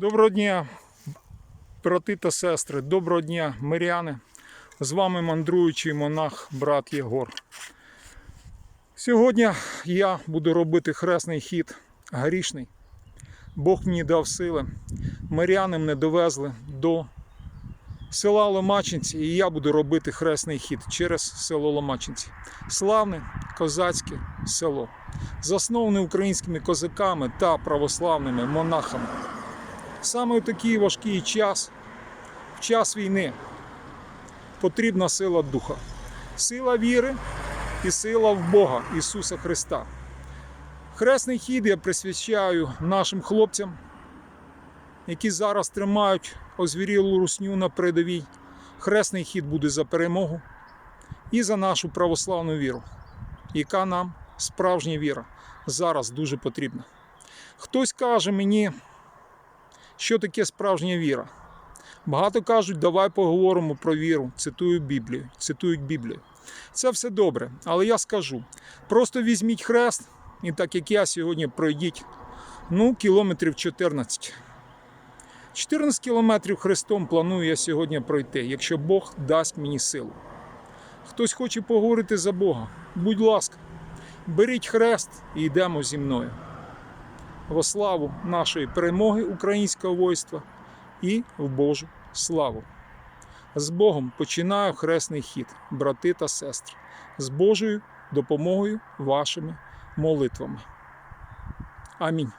Доброго дня, брати та сестри, доброго дня, миряни. З вами мандруючий монах брат Єгор. Сьогодні я буду робити хресний хід грішний. Бог мені дав сили. Миряни мене довезли до села Ломачинці, і я буду робити хресний хід через село Ломачинці. Славне козацьке село, засноване українськими козаками та православними монахами. Саме у такий важкий час, в час війни, потрібна сила духа, сила віри і сила в Бога Ісуса Христа. Хресний хід я присвячаю нашим хлопцям, які зараз тримають озвірілу русню на передовій. Хресний хід буде за перемогу і за нашу православну віру, яка нам справжня віра зараз дуже потрібна. Хтось каже мені, що таке справжня віра. Багато кажуть, давай поговоримо про віру, цитую Біблію, цитують Біблію. Це все добре, але я скажу: просто візьміть хрест, і так як я сьогодні пройдіть ну, кілометрів 14. 14 кілометрів хрестом планую я сьогодні пройти, якщо Бог дасть мені силу. Хтось хоче поговорити за Бога, будь ласка, беріть хрест і йдемо зі мною во славу нашої перемоги українського войства і в Божу славу. З Богом починаю хресний хід, брати та сестри, з Божою допомогою вашими молитвами. Амінь.